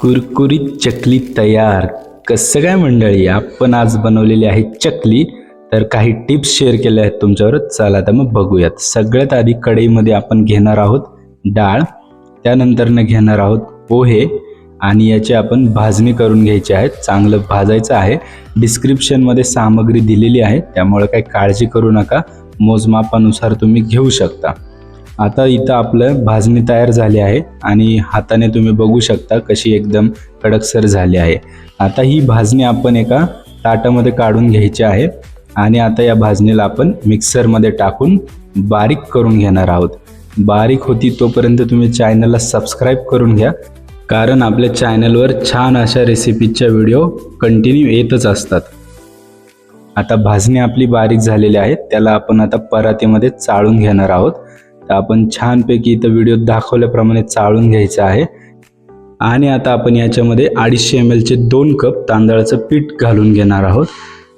कुरकुरीत चकली तयार. कसं काय मंडळी आपण आज बनवलेली आहे चकली. तर काही टिप्स शेअर केल्या आहेत तुमच्यावर. चला तर मग बघूयात. सगळ्यात आधी कढईमध्ये आपण घेणार आहोत डाळ. त्यानंतरनं घेणार आहोत पोहे. आणि याची आपण भाजणी करून घ्यायची आहे चांगलं भाजायचं आहे. डिस्क्रिप्शनमध्ये सामग्री दिलेली आहे. त्यामुळे काही काळजी करू नका. मोजमापानुसार तुम्ही घेऊ शकता. आता इथं आपलं भाजणी तयार झाली आहे आणि हाताने तुम्ही बघू शकता कशी एकदम कडकसर झाली आहे. आता ही भाजणी आपण एका ताटामध्ये काढून घ्यायची आहे आणि आता या भाजणीला आपण मिक्सरमध्ये टाकून बारीक करून घेणार आहोत. बारीक होती तोपर्यंत तुम्ही चॅनलला सबस्क्राईब करून घ्या कारण आपल्या चॅनलवर छान अशा रेसिपीच्या व्हिडिओ कंटिन्यू येतच असतात. आता भाजणी आपली बारीक झालेली आहे त्याला आपण आता परातीमध्ये चाळून घेणार आहोत. तर आपण छानपैकी इथं व्हिडिओत दाखवल्याप्रमाणे चाळून घ्यायचं आहे. आणि आता आपण याच्यामध्ये अडीचशे एम एलचे दोन कप तांदळाचं पीठ घालून घेणार आहोत.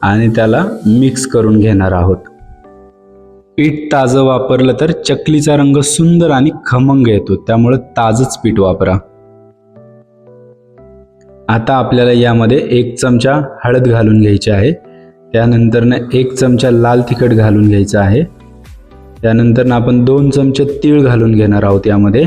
आणि त्याला मिक्स करून घेणार आहोत. पीठ ताजं वापरलं तर चकलीचा रंग सुंदर आणि खमंग येतो. त्यामुळे ताजंच पीठ वापरा. आता आपल्याला यामध्ये एक चमचा हळद घालून घ्यायची आहे. त्यानंतरनं एक चमचा लाल तिखट घालून घ्यायचं आहे. त्यानंतर आपण दोन चमचे तीळ घालून घेणार आहोत यामध्ये.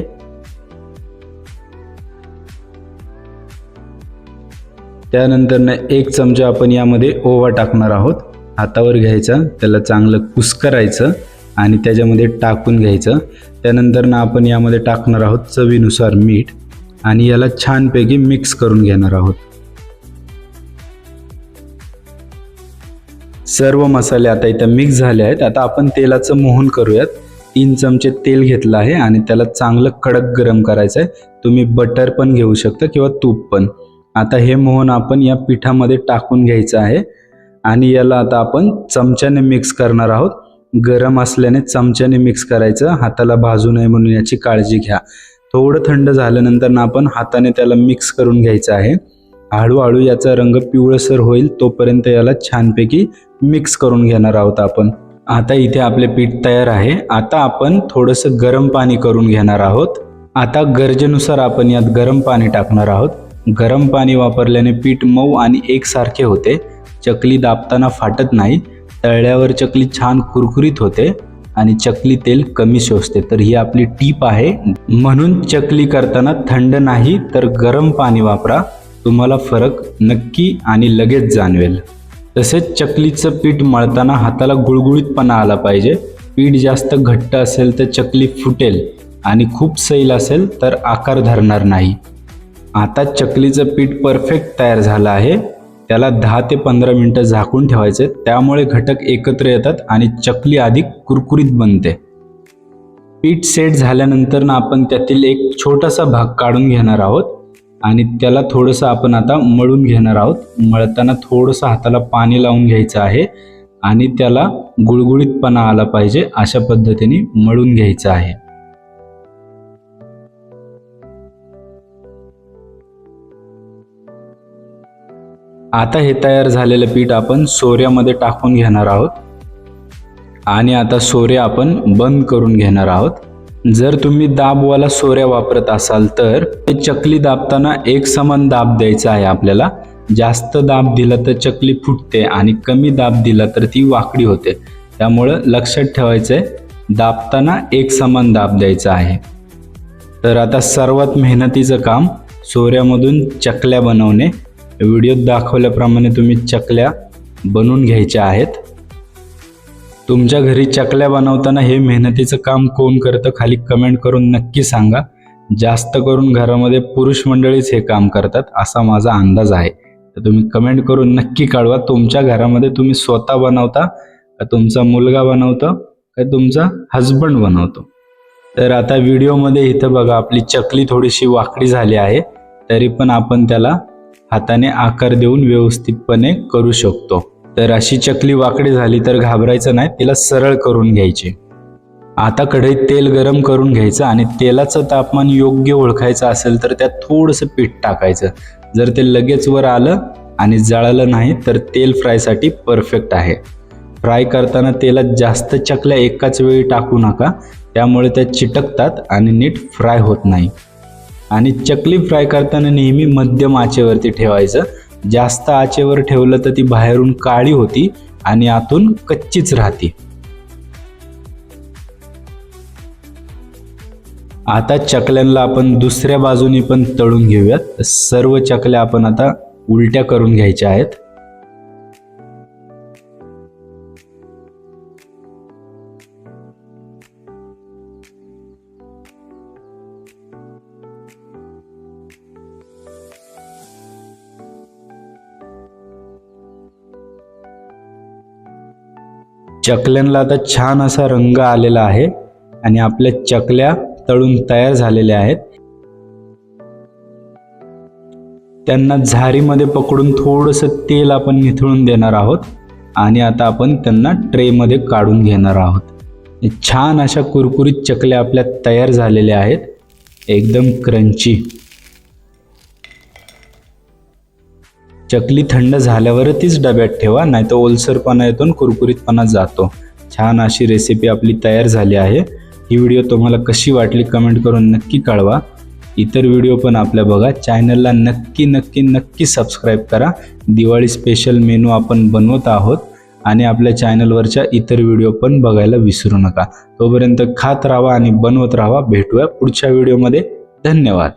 त्यानंतरनं एक चमचा आपण यामध्ये ओवा टाकणार आहोत. हातावर घ्यायचा त्याला चांगलं कुस्करायचं आणि त्याच्यामध्ये टाकून घ्यायचं. त्यानंतरनं आपण यामध्ये टाकणार आहोत चवीनुसार मीठ आणि याला छानपैकी मिक्स करून घेणार आहोत. सर्व मसाले आता इथं मिक्स झाले आहेत. आता आपण तेलाचं मोहन करूयात. तीन चमचे तेल घेतलं आहे आणि त्याला चांगलं कडक गरम करायचं आहे. तुम्ही बटर पण घेऊ शकता किंवा तूप पण. आता हे मोहन आपण या पिठामध्ये टाकून घ्यायचं आहे. आणि याला आता आपण चमच्याने मिक्स करणार आहोत. गरम असल्याने चमच्याने मिक्स करायचं. हाताला भाजू नये म्हणून याची काळजी घ्या. थोडं थंड झाल्यानंतर ना आपण हाताने त्याला मिक्स करून घ्यायचं आहे. हळूहळू याचा रंग पिवळसर होईल तोपर्यंत याला छानपैकी मिक्स करून घेणार आहोत आपण. आता इथे आपले पीठ तयार आहे. आता आपण थोडंसं गरम पाणी करून घेणार आहोत. आता गरजेनुसार आपण यात गरम पाणी टाकणार आहोत. गरम पाणी वापरल्याने पीठ मऊ आणि एकसारखे होते. चकली दाबताना फाटत नाही. तळल्यावर चकली छान कुरकुरीत होते आणि चकली तेल कमी शोषते. तर ही आपली टीप आहे. म्हणून चकली करताना थंड नाही तर गरम पाणी वापरा. तुम्हाला फरक नक्की आणि लगेच जाणवेल. तसेच चकलीचं पीठ मळताना हाताला गुळगुळीतपणा आला पाहिजे. पीठ जास्त घट्ट असेल तर चकली फुटेल आणि खूप सैल असेल तर आकार धरणार नाही. आता चकलीचं पीठ परफेक्ट तयार झालं आहे. त्याला दहा ते पंधरा मिनटं झाकून ठेवायचे. त्यामुळे घटक एकत्र येतात आणि चकली अधिक कुरकुरीत बनते. पीठ सेट झाल्यानंतर ना आपण त्यातील एक छोटासा भाग काढून घेणार आहोत. आणि त्याला थोडंसं आपण आता मळून घेणार आहोत. मळताना थोडंसं हाताला पाणी लावून घ्यायचं आहे आणि त्याला गुळगुळीतपणा आला पाहिजे अशा पद्धतीने मळून घ्यायचं आहे. आता हे तयार झालेलं पीठ आपण सोऱ्यामध्ये टाकून घेणार आहोत. आणि आता सोऱ्या आपण बंद करून घेणार आहोत. जर तुम्ही दाबवाला सोऱ्या वापरत असाल तर ते चकली दाबताना एक समान दाब द्यायचा आहे आपल्याला. जास्त दाब दिला तर चकली फुटते आणि कमी दाब दिला तर ती वाकडी होते. त्यामुळं लक्षात ठेवायचं आहे दाबताना एक समान दाब द्यायचा आहे. तर आता सर्वात मेहनतीचं काम सोऱ्यामधून चकल्या बनवणे. व्हिडिओत दाखवल्याप्रमाणे तुम्ही चकल्या बनवून घ्यायच्या आहेत. तुमच्या घरी चकल्या बनवताना हे मेहनतीचं काम कोण करतं खाली कमेंट करून नक्की सांगा. जास्त करून घरामध्ये पुरुष मंडळीच हे काम करतात असा माझा अंदाज आहे. तर तुम्ही कमेंट करून नक्की कळवा तुमच्या घरामध्ये तुम्ही स्वतः बनवता का तुमचा मुलगा बनवतो का तुमचा हजबंड बनवतो? तर आता व्हिडिओमध्ये इथं बघा आपली चकली थोडीशी वाकडी झाली आहे तरी पण आपण त्याला हाताने आकार देऊन व्यवस्थितपणे करू शकतो. तर अशी चकली वाकडी झाली तर घाबरायचं नाही तिला सरळ करून घ्यायची. आता कढईत तेल गरम करून घ्यायचं आणि तेलाचं तापमान योग्य ओळखायचं असेल तर त्यात थोडंसं पीठ टाकायचं. जर ते लगेच वर आलं आणि जळालं नाही तर तेल फ्रायसाठी परफेक्ट आहे. फ्राय करताना तेलात जास्त चकल्या एकाच वेळी टाकू नका त्यामुळे त्या चिटकतात आणि नीट फ्राय होत नाही. आणि चकली फ्राय करताना नेहमी मध्यम आचेवरती ठेवायचं. जास्त आचेवर ठेवलं तर ती बाहेरून काळी होती आणि आतून कच्चीच राहते. आता चकल्यांना आपण दुसऱ्या बाजूनी पण तळून घेऊयात. सर्व चकल्या आपण आता उलट्या करून घ्यायच्या आहेत. चकल्यांना आता छान असा रंग आलेला आहे आणि आपल्या चकल्या तळून तयार झालेल्या आहेत. त्यांना झारीमध्ये पकडून थोडंसं तेल आपण निथळून देणार आहोत आणि आता आपण त्यांना ट्रेमध्ये काढून घेणार आहोत. छान अशा कुरकुरीत चकल्या आपल्या तयार झालेल्या आहेत. एकदम क्रंची. चकली थंड झाल्यावरतीच डब्यात ठेवा नाही तर ओलसरपणा येतो कुरकुरीतपणा जातो. छान अशी रेसिपी आपली तयार झाली आहे. ही व्हिडिओ तुम्हाला कशी वाटली कमेंट करून नक्की कळवा. इतर व्हिडिओ पण आपल्या बघा. चॅनलला नक्की नक्की नक्की सबस्क्राईब करा. दिवाळी स्पेशल मेनू आपण बनवत आहोत आणि आपल्या चॅनलवरच्या इतर व्हिडिओ पण बघायला विसरू नका. तोपर्यंत खात राहा आणि बनवत राहा. भेटूया पुढच्या व्हिडिओमध्ये धन्यवाद.